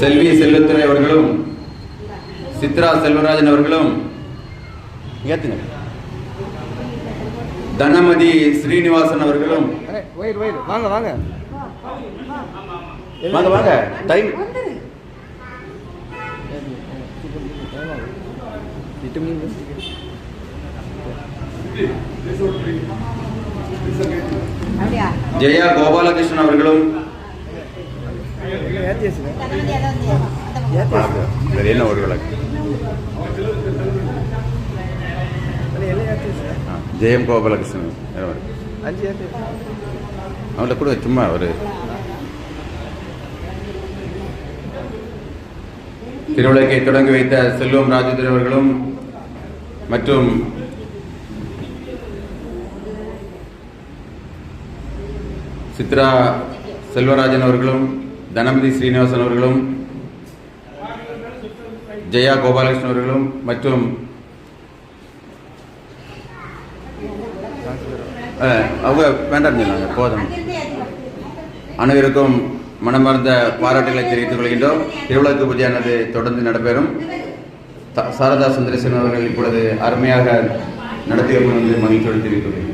செல்வி செல்வத்துறை அவர்களும் சித்ரா செல்வராஜன் அவர்களும் ஏத்துங்க. தனமதி ஸ்ரீனிவாசன் அவர்களும். வெயிட் வெயிட் வாங்க வாங்க. வாங்க வாங்க டைம் ஜெயா கோபாலகிருஷ்ணன் அவர்களும் ஜெயம் கோபாலகிருஷ்ணன் வேற கூட சும்மா ஒரு திருவிளக்கை தொடங்கி வைத்த செல்வம் ராஜேந்திரன் அவர்களும் மற்றும் சித்ரா செல்வராஜன் அவர்களும் தனபதி ஸ்ரீனிவாசன் அவர்களும் ஜெயா கோபாலகிருஷ்ணன் அவர்களும் மற்றும் அவங்க வேண்டாம் சொன்னாங்க போதும். அனைவருக்கும் மனமார்ந்த பாராட்டுகளை தெரிவித்துக் கொள்கின்றோம். திருவிழாக்கு பூஜையானது தொடர்ந்து நடைபெறும். சாரதா சுந்தரேசன் அவர்கள் இப்பொழுது அருமையாக நடத்தி வந்து மகிழ்ச்சியோடு தெரிவித்துள்ளேன்